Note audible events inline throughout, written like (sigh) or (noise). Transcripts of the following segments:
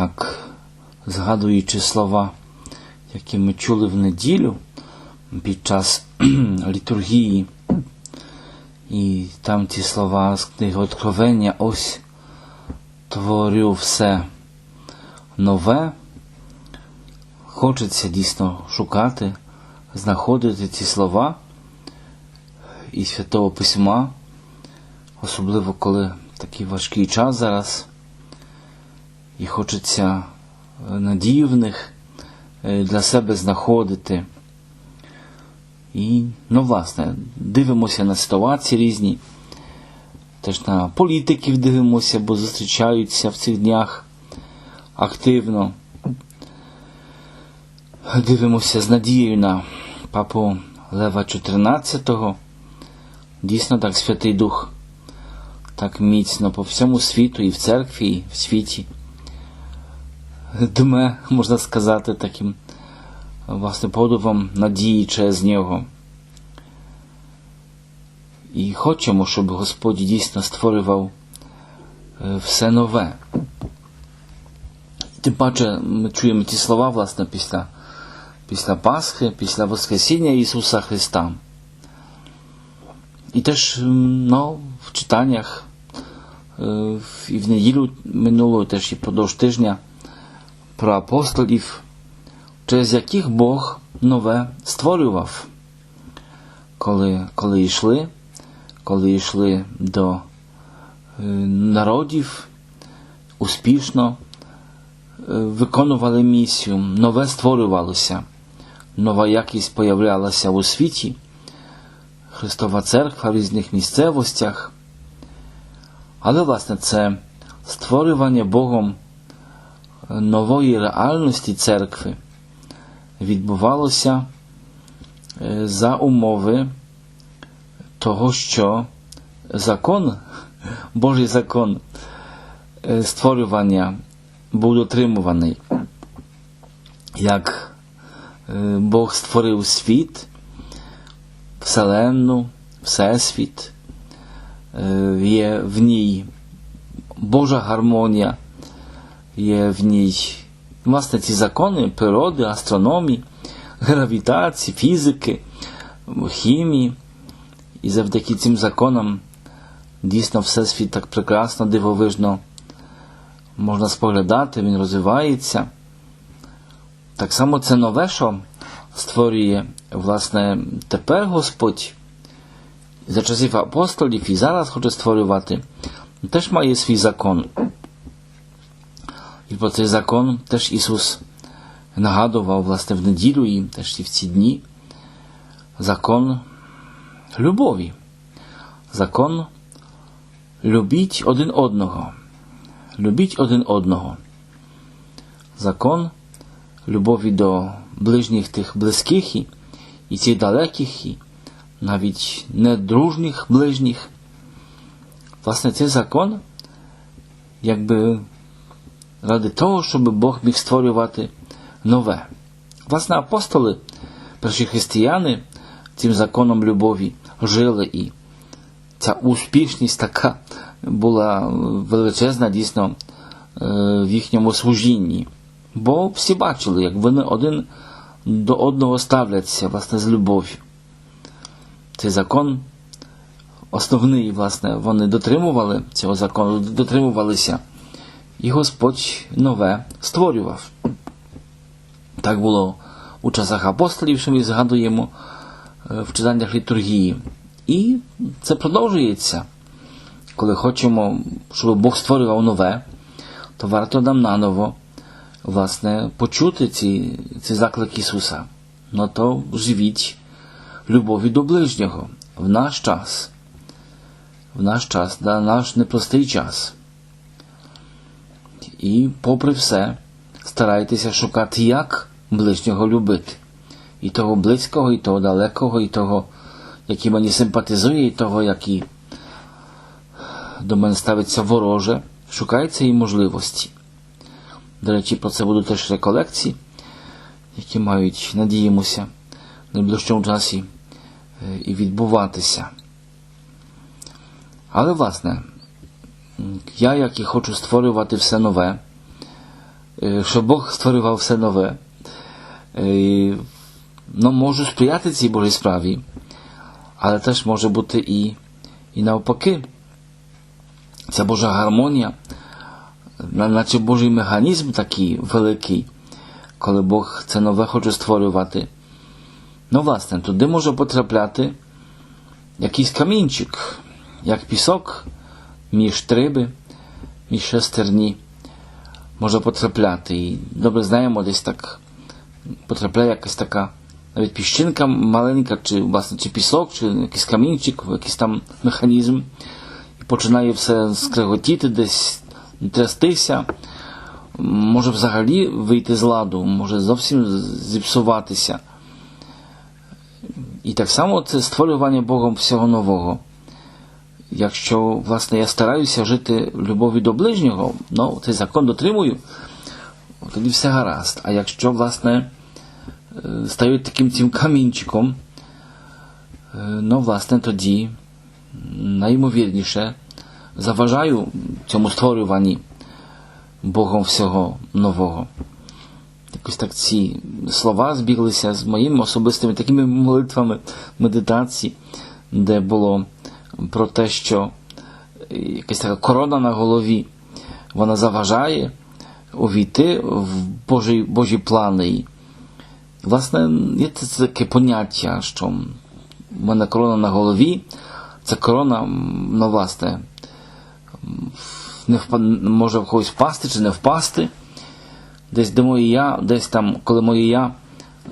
так згадуючи слова, які ми чули в неділю під час (clears throat) літургії, і там ті слова з книги Откровення, ось творю все нове. Хочеться дійсно шукати, знаходити ці слова і Святого Письма, особливо коли такий важкий час зараз, і хочеться надію для себе знаходити. І, ну, власне, дивимося на ситуації різні, теж на політиків дивимося, бо зустрічаються в цих днях активно. Дивимося з надією на папу Лева XIV. Дійсно, так Святий Дух так міцно по всьому світу і в церкві, і в світі. Дме, можна сказати, таким власне подувом надії через нього. І хочемо, щоб Господь дійсно створював все нове. Тим паче ми чуємо ті слова, власне, після, після Пасхи, після Воскресіння Ісуса Христа. І теж ну, в читаннях і в неділю минулого, теж і продовж тижня про апостолів, через яких Бог нове створював, коли, коли йшли, коли йшли до народів успішно виконували місію, нове створювалося, нова якість появлялася у світі, Христова Церква в різних місцевостях. Але, власне, це створювання Богом нової реальності церкви відбувалося за умови того, що закон, Божий закон створювання був дотримуваний, як Бог створив світ, Вселенну, Всесвіт, є в ній Божа гармонія, в ній власне ці закони природи, астрономії, гравітації, фізики, хімії. І завдяки цим законам дійсно Всесвіт так прекрасно, дивовижно можна споглядати, він розвивається. Так само це нове, що створює, власне, тепер Господь за часів апостолів і зараз хоче створювати, теж має свій закон. І про цей закон теж Ісус нагадував, власне, в неділю і теж і в ці дні. Закон любові. Закон любіть один одного. Любіть один одного. Закон любові до ближніх тих близьких і, і цих далеких, і навіть недружніх ближніх. Власне, цей закон, якби ради того, щоб Бог міг створювати нове. Власне, апостоли, перші християни цим законом любові жили і ця успішність така була величезна дійсно в їхньому служінні. Бо всі бачили, як вони один до одного ставляться власне, з любов'ю. Цей закон основний, власне, вони дотримували цього закону, дотримувалися, і Господь нове створював. Так було у часах апостолів, що ми згадуємо в читаннях літургії. І це продовжується. Коли хочемо, щоб Бог створював нове, то варто нам наново власне, почути ці, ці заклики Ісуса. Ну то живіть любові до ближнього в наш час, в наш час, да, наш непростий час. І, попри все, старайтеся шукати, як ближнього любити. І того близького, і того далекого, і того, який мені симпатизує, і того, який до мене ставиться вороже. Шукайте цієї можливості. До речі, про це будуть теж реколекції, які мають, надіємося, в найближчому часі і відбуватися. Але, власне, я, як і хочу створювати все нове, е, що Бог створював все нове. Е, Ну, можу сприяти цій Божій справі, але теж може бути і, і навпаки. Ця Божа гармонія, наче Божий механізм такий великий, коли Бог це нове хоче створювати. Ну, власне, туди може потрапляти якийсь камінчик, як пісок між триби, між шестерні може потрапляти. І добре знаємо, десь так потрапляє якась така навіть піщинка маленька, чи власне чи пісок, чи якийсь камінчик, якийсь там механізм, і починає все скреготіти, десь трястися. Може взагалі вийти з ладу, може зовсім зіпсуватися. І так само це створювання Богом всього нового. Якщо, власне, я стараюся жити любові до ближнього, ну, цей закон дотримую, тоді все гаразд. А якщо, власне, стаю таким цим камінчиком, ну, власне, тоді найімовірніше заважаю цьому створюванні Богом всього нового. Якось так ці слова збіглися з моїми особистими такими молитвами медитації, де було про те, що якась така корона на голові, вона заважає увійти в Божі, Божі плани. Власне, є це таке поняття, що в мене корона на голові, ця корона, ну, власне, не впа... може в когось впасти чи не впасти. Десь де моє я, десь там, коли моє я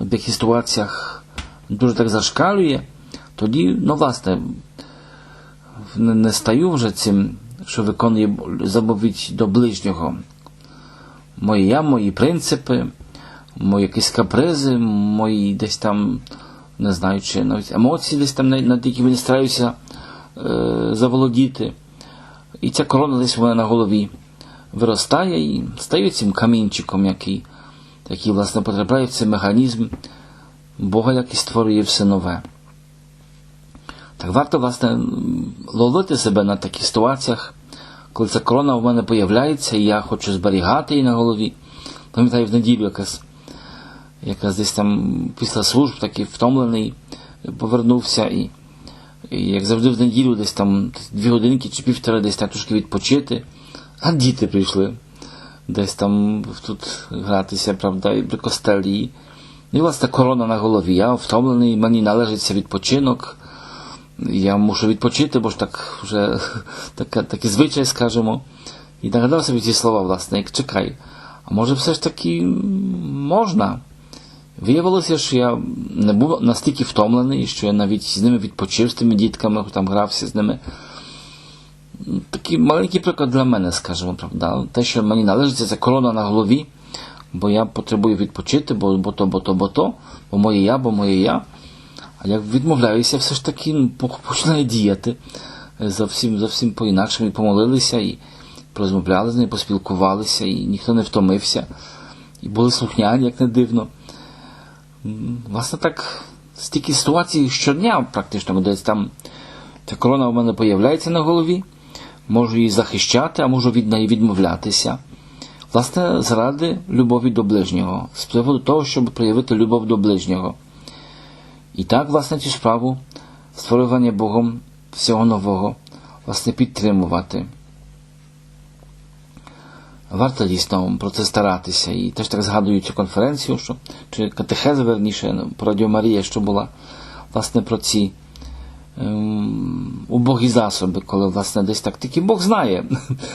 в деяких ситуаціях дуже так зашкалює, тоді, ну, власне, не, стаю вже цим, що виконує заповідь до ближнього. Моє я, мої принципи, мої якісь капризи, мої десь там, не знаю, чи навіть емоції десь там, над якими не стараюся е, заволодіти. І ця корона десь мене на голові виростає і стає цим камінчиком, який, який власне, потрапляє в цей механізм Бога, який створює все нове. Так варто, власне, ловити себе на таких ситуаціях, коли ця корона в мене появляється, і я хочу зберігати її на голові. Пам'ятаю, в неділю якась, якась десь там після служб такий втомлений, повернувся і, і як завжди в неділю, десь там дві годинки чи півтора десь там трошки відпочити, а діти прийшли десь там тут гратися, правда, і при костелі. І власне корона на голові. Я втомлений, мені належиться відпочинок. Я мушу відпочити, бо ж так вже (laughs) така, такий звичай, скажімо. І нагадав собі ці слова, власне, як чекай. А може все ж таки можна? Виявилося, що я не був настільки втомлений, що я навіть з ними відпочив з тими дітками, там грався з ними. Такий маленький приклад для мене, скажімо, правда. Те, що мені належиться, це корона на голові, бо я потребую відпочити, бо, бо то, бо то, бо то, бо моє я, бо моє я. А як відмовляюся, все ж таки ну, починає діяти зовсім зовсім по-інакше. Ми помолилися і порозмовляли з нею, поспілкувалися, і ніхто не втомився. І були слухняні, як не дивно. Власне, так, стільки ситуацій щодня, практично, десь там ця корона у мене появляється на голові, можу її захищати, а можу від неї відмовлятися. Власне, заради любові до ближнього, з приводу того, щоб проявити любов до ближнього. І так, власне, цю справу створювання Богом всього нового, власне, підтримувати. Варто дійсно про це старатися. І теж так згадую цю конференцію, що, чи катехеза, верніше, по Радіо Марія, що була, власне, про ці ем, убогі засоби, коли, власне, десь так. Тільки Бог знає,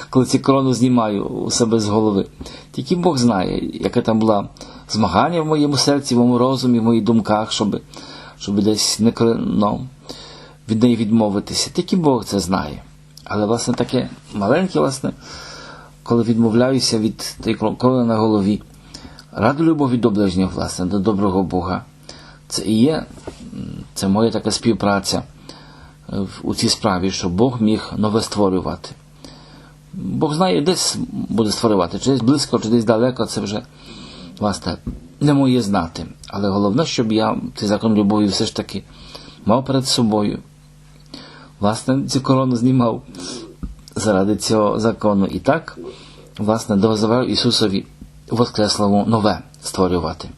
коли ці корону знімаю у себе з голови. Тільки Бог знає, яке там було змагання в моєму серці, в моєму розумі, в моїх думках, щоб щоб десь не ну, від неї відмовитися. Тільки Бог це знає. Але, власне, таке маленьке, власне, коли відмовляюся від тієї корони на голові, ради любові до ближнього, власне, до доброго Бога. Це і є, це моя така співпраця у цій справі, що Бог міг нове створювати. Бог знає, десь буде створювати, чи десь близько, чи десь далеко, це вже, власне, не моє знати. Але головне, щоб я цей закон любові все ж таки мав перед собою. Власне, цю корону знімав заради цього закону. І так, власне, дозволяв Ісусові Воскреслову нове створювати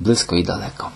близько і далеко.